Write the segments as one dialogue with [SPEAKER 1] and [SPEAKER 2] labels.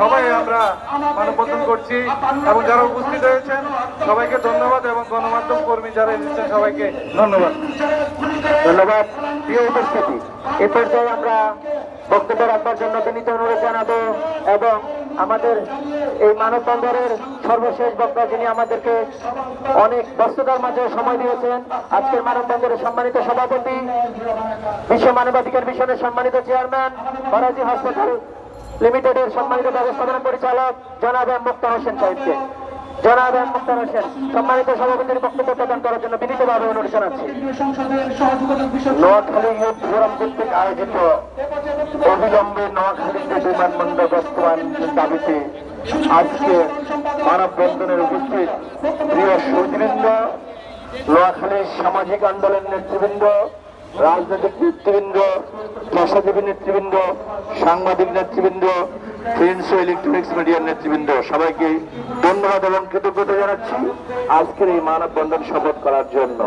[SPEAKER 1] সবাই আমরা মানববন্ধন করছি এবং যারা উপস্থিত হয়েছেন সবাইকে ধন্যবাদ এবং গণমাধ্যম কর্মী যারা এসেছেন, সবাইকে ধন্যবাদ।
[SPEAKER 2] ধন্যবাদ। প্রিয় উপস্থিতি, এ পর্যায়ে আমরা বক্তব্য রাখবার জন্য বিনীত অনুরোধ জানাব এবং আমাদের এই মানববন্ধনের সর্বশেষ বক্তা যিনি আমাদেরকে অনেক ব্যস্ততার মাঝে সময় দিয়েছেন, আজকের মানববন্ধনের সম্মানিত সভাপতি, বিশ্ব মানবাধিকার মিশনের সম্মানিত চেয়ারম্যান, ফরাজি হাসপাতাল লিমিটেডের সম্মানিত ব্যবস্থাপনা পরিচালক জনাব এম মুক্তার হোসেন সাহেবকে। জনাব এম মুক্তার হোসেন, সম্মানিত সভাপতির বক্তব্য প্রদান করার জন্য বিনীতভাবে অনুরোধ জানাচ্ছি। নোয়াখালী ইউথ ফোরাম কর্তৃক আয়োজিত অবিলম্বে নোয়াখালীতে বিমানবন্দর বাস্তবায়নের দাবিতে আজকে মানববন্ধনের উপস্থিত প্রিয় সুদবৃন্দ নোয়াখালীর সামাজিক আন্দোলন নেতৃবৃন্দ রাজনৈতিক নেতৃবৃন্দ পেশাজীবী নেতৃবৃন্দ, সাংবাদিক নেতৃবৃন্দ ফ্রেন্ডস ও ইলেকট্রনিক্স মিডিয়ার নেতৃবৃন্দ, সবাইকে ধন্যবাদ এবং কৃতজ্ঞতা জানাচ্ছি আজকের এই মানববন্ধন শপথ করার জন্য।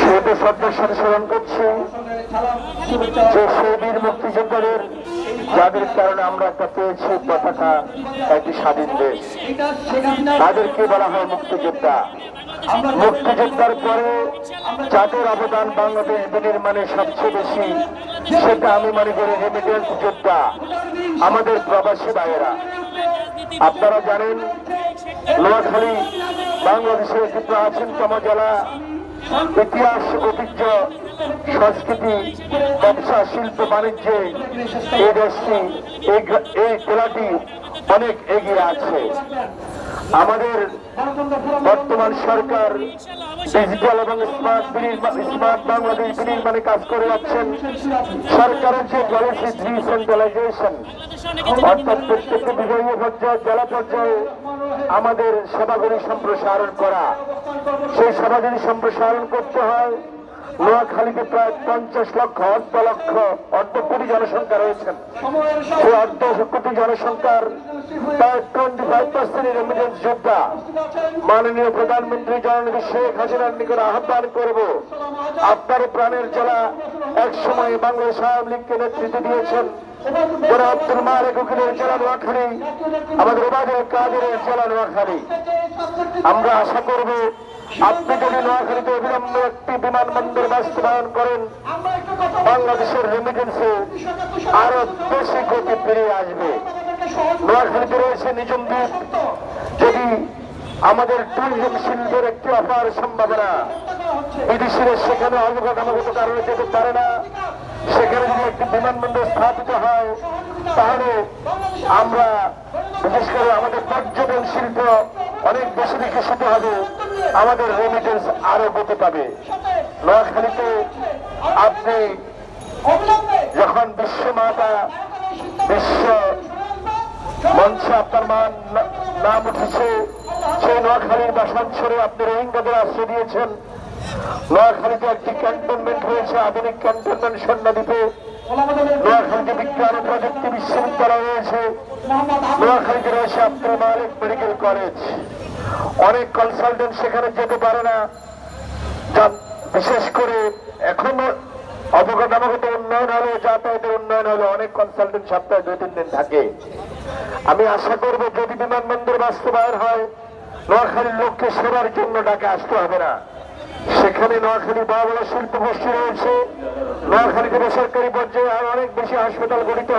[SPEAKER 2] ছোট শ্রদ্ধার সাথে স্মরণ করছি। যে সেই বীর মুক্তিযোদ্ধাদের যাদের কারণে আমরা একটা পেয়েছি পতাকা, একটি স্বাধীন দেশ। তাদেরকে বলা হয় মুক্তিযোদ্ধা। মুক্তিযোদ্ধার পরে যাদের অবদান বাংলাদেশ বিনির্মাণে সবচেয়ে বেশি, সেটা আমি মনে করি রেমিটেন্স যোদ্ধা, আমাদের প্রবাসী ভাইয়েরা। আপনারা জানেন, নোয়াখালী বাংলাদেশের একটি প্রাচীনতম জেলা, ইতিহাস, ঐতিহ্য, সংস্কৃতি, ব্যবসা, শিল্প, বাণিজ্যে এই দেশটি, এই এই জেলাটি অনেক এগিয়ে আছে। আমাদের বর্তমান সরকার ডিজিটাল এবং স্মার্ট স্মার্ট বাংলাদেশ বিনির্মাণে কাজ করে যাচ্ছেন। সরকারের যে পলিসি ডিসেন্ট্রালাইজেশন অর্থাৎ প্রত্যেকটি বিভাগীয় পর্যায়ে জেলা পর্যায়ে আমাদের সেবাগুলি সম্প্রসারণ করা। সেই সেবাগুলি সম্প্রসারণ করতে হয়। নোয়াখালীতে প্রায় পঞ্চাশ লক্ষ, অর্ধ লক্ষ, অর্ধ কোটি জনসংখ্যা রয়েছেন। সেই অর্ধ কোটি জনসংখ্যার মাননীয় প্রধানমন্ত্রী জননেত্রী শেখ হাসিনার নিকট আহ্বান করব, আপনার প্রাণের জেলা এক সময় বাংলাদেশ আওয়ামী লীগকে নেতৃত্ব দিয়েছেন। আব্দুল জেলা নোয়াখালী, আমাদের ওবাদের কাদের জেলা নোয়াখালী। আমরা আশা করব, আপনি যদি নোয়াখালীতে অবিলম্বে একটি বিমানবন্দর বাস্তবায়ন করেন, বাংলাদেশের রেমিটেন্সে আরও বেশি গতি ফিরে আসবে। নোয়াখালীতে রয়েছে নিজম দ্বীপ যদি আমাদের ট্যুরিজম শিল্পের একটি অপার সম্ভাবনা বিদেশিরা সেখানে অবকাঠামোগত কারণে যেতে পারে না। সেখানে যদি একটি বিমানবন্দর স্থাপিত হয় তাহলে আমরা বিশেষ করে আমাদের পর্যটন শিল্প অনেক বেশি বিকশিত হবে আমাদের রেমিটেন্স আরও গতি পাবে। নোয়াখালীতে আপনি যখন বিশ্ব মাতা বিশ্ব মঞ্চে আপনার মান, নাম উঠেছে। সেই নোয়াখালীর বাসাঞ্চলে আপনি রোহিঙ্গাদের আশ্রয় দিয়েছেন। নোয়াখালীতে একটি ক্যান্টনমেন্ট হয়েছে, আধুনিক ক্যান্টনমেন্ট সন্ন্যাদ্বীপে নোয়াখালীতে বিজ্ঞান ও প্রযুক্তি বিশ্ববিদ্যালয় রয়েছে। নোয়াখালীতে রয়েছে আব্দুল মালিক মেডিকেল কলেজ। অনেক কনসালটেন্ট সেখানে যেতে পারে না। বিশেষ করে এখনও অবকাঠামোগত উন্নয়ন হলে, যাতায়াতের উন্নয়ন হলে অনেক কনসালটেন্ট সপ্তাহে দুই তিন দিন থাকে। আমি আশা করব যদি বিমানবন্দর বাস্তবায়ন হয় নোয়াখালীর লোককে সেবার জন্য ডাকে আসতে হবে না। সেখানে নোয়াখালী বড় বড় শিল্প গোষ্ঠী রয়েছে। নোয়াখালীতে বেসরকারি পর্যায়ে আরও অনেক বেশি হাসপাতাল গঠিত